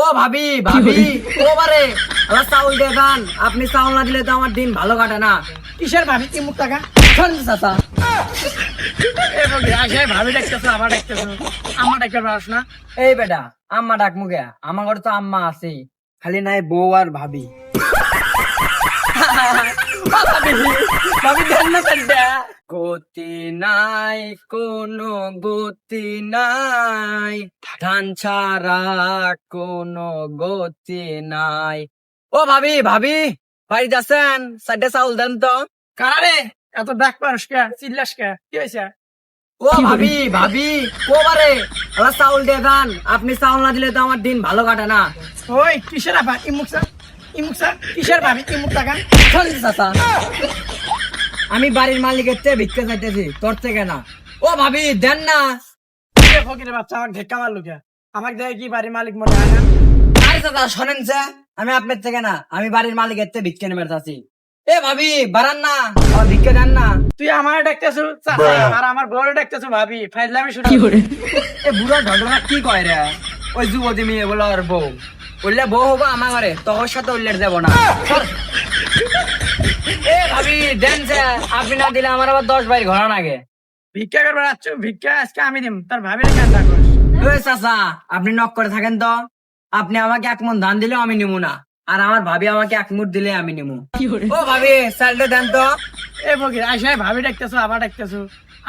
ও ভাবি ভাবি ও বারে আমার চাউল দিয়ে খান আপনি চাউল না দিলে তো আমার দিন ভালো কাটে না। কিসের ভাবি? কি মুখ টাকা চাচা। ভাবি দেখতেছো আবার দেখতেছো। আমার পারস না? এই বেটা আম্মা ডাক মুগে আমার ঘরে তো আম্মা আছে খালি নাই বউ আর ভাবি। ভাবি ভাবি দেন না কান্ডা গতি নাই কোনো গতি নাই। ধান ছাড়া কোনো গতি নাই। ও ভাবি ভাবি বাড়িতে আছেন? সাইডে চাউল দেন তো। কারে এত ডাক পারস কে? চিল্লাস কে? কি হয়েছে ও ভাবি ভাবি ও বারে? আমার চাউল দিয়ে খান আপনি চাউল না দিলে তো আমার দিন ভালো কাটে না। ওই কিসের আবার? ইমুক স্যার ইমুক স্যার কিসের ভাবি? ইমুক টাকা চাচা? আমি বাড়ির মালিকের চেয়ে ভিক্ষা চাইতেছি তোর থেকে না। ও ভাবি দেন না। এ ফকিরের বাচ্চা আমাকে ঢেক্কা মারলো কে? আমাকে দেখে কি বাড়ির মালিক মনে হয় না? আরে চাচা শোনেন স্যার আমি আপনার থেকে না আমি বাড়ির মালিকের চেয়ে ভিক্ষা চাচ্ছি। এ ভাবি বাড়ান না। আমার ভিক্ষা দেন না। তুই আমার দেখতেছো আর আমার বড় দেখতেছো ভাবি? ফাইজলামি শুরু এ বুড়া ঢন্ডনা কি কয় রে? ওই যুবতী মেয়ে বলো আর বউ। বললে বউ হব আমার ঘরে তোর সাথে উল্লেখ দেবো না। এ ভাবি দেন স্যার আপনি না দিলে আমার আবার দশ লাগে ভিক্ষা করবার ভিক্ষা আজকে আমি দিম তার ওই চাচা আপনি নক করে থাকেন তো। আপনি আমাকে এক মন ধান দিলেও আমি নিমু না আর আমার ভাবি আমাকে এক মুঠ দিলে আমি নিমু। ও ভাবি স্যালটা দেন তো। এ আইসাই ভাবি দেখতেছো আবার দেখতেছো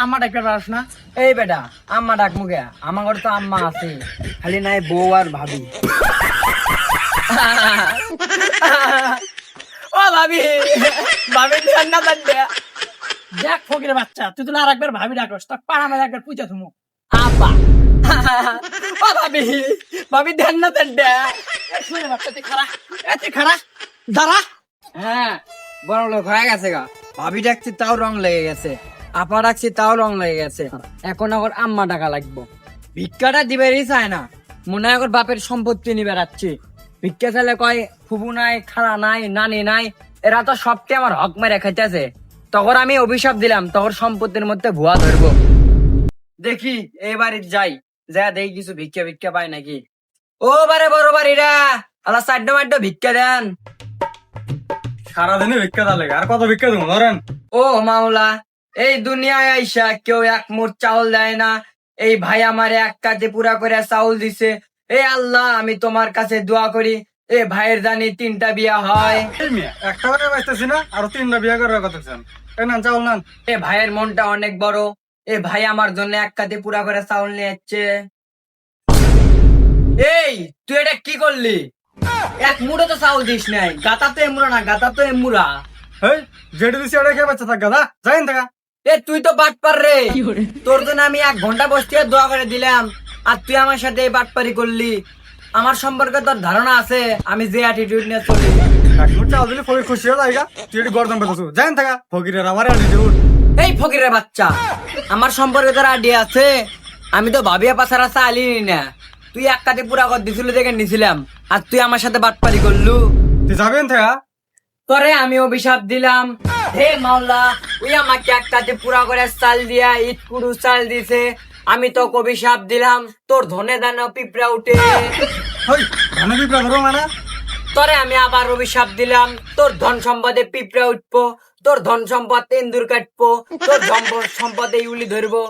আমার দেখতে পারস না? এই বেটা আম্মা ডাক মুখে। আমার ঘরে তো আম্মা আছে খালি নাই বউ আর ভাবি। ও ভাবি। না দেখ ফকিরের বাচ্চা তুই তো আর একবার ভাবি ডাকস তোর পাড়া মেরে একবার পুজো থুমু আপা ও ভাবি ভাবি দেন না দেন দে। শুনে বাচ্চা তুই খারা এ তুই খারা দাঁড়া। হ্যাঁ বড় লোক হয়ে গেছে গা। ভাবি ডাকছি তাও রং লেগে গেছে। আপা ডাকছি তাও রং লেগে গেছে। এখন আবার আম্মা টাকা লাগবো। ভিক্ষাটা দিবেরই চায় না। মনে হয় বাপের সম্পত্তি নিয়ে বেড়াচ্ছি। ভিক্ষা চাইলে কয় ফুবু নাই খালা নাই নানি নাই এরা তো সবকে আমার হক মেরে খাইতেছে। তখন আমি অভিশাপ দিলাম তখন সম্পত্তির মধ্যে ভুয়া ধরবো। দেখি এবারে যাই যা দেখি কিছু ভিক্ষা ভিক্ষা পাই নাকি। ও বারে বড় বাড়িরা আল্লাহ সাইড মাইড ভিক্ষা দেন। সারাদিনে ভিক্ষা দালে আর কত ভিক্ষা দেবো ধরেন? ও মাওলা এই দুনিয়ায় আইসা কেউ এক মুঠ চাউল দেয় না এই ভাই আমার এক কাজে পুরা করে চাউল দিছে এ আল্লাহ আমি তোমার কাছে দোয়া করি এ ভাইয়ের জানি তিনটা বিয়া হয়। একটা করে বাঁচতেছি না আর তিনটা বিয়ে করার কথা না চাউল নান। এ ভাইয়ের মনটা অনেক বড় এ ভাই আমার জন্য এক কাজে পুরা করে চাউল নিয়ে যাচ্ছে এই তুই এটা কি করলি? এক মুড়ো তো চাউল দিস নাই গাতা তো এমুরা না গাতা তো এমুরা এই যেটা দিছি ওটা খেয়ে বাচ্চা থাক গাদা। যাইন থাকা এ তুই তো বাটপার রে। তোর জন্য আমি এক ঘণ্টা বসতে দোয়া করে দিলাম। আর তুই আমার সাথে এই বাটপারি করলি। আমার সম্পর্কে তোর ধারণা আছে আমি যে অ্যাটিটিউড নিয়ে চলি। এক মিনিট ফকির খুশি হয়ে যায়গা তুই এটি গরদান পেতেছু। যাইন থাকা ফকিরের আমার অ্যাটিটিউড এই ফকিরের বাচ্চা আমার সম্পর্কে তোর আইডিয়া আছে আমি তো ভাবিয়া পাশারা চাইলি না তুই এক কাতে পুরা কর দিছিল দেখে নিছিলাম আর তুই আমার সাথে বাটপারি করলু। তুই যাবেন থাকা তোরে আমি অভিশাপ দিলাম। হে মাওলা ওই আমাকে এক কাতে পুরা করে চাল দিয়া ইট কুড়ু চাল দিছে। আমি তো কবি সাপ দিলাম তোর ধনে দানা পিঁপড়া উঠে। তরে ধানে ধরো মানে তোরে আমি আবার অভিশাপ দিলাম তোর ধন সম্পদে পিঁপড়া উঠবো তোর ধন সম্পদ তেন্দুর কাটবো তোর সম্পদ সম্পদে ইউলি ধরবো।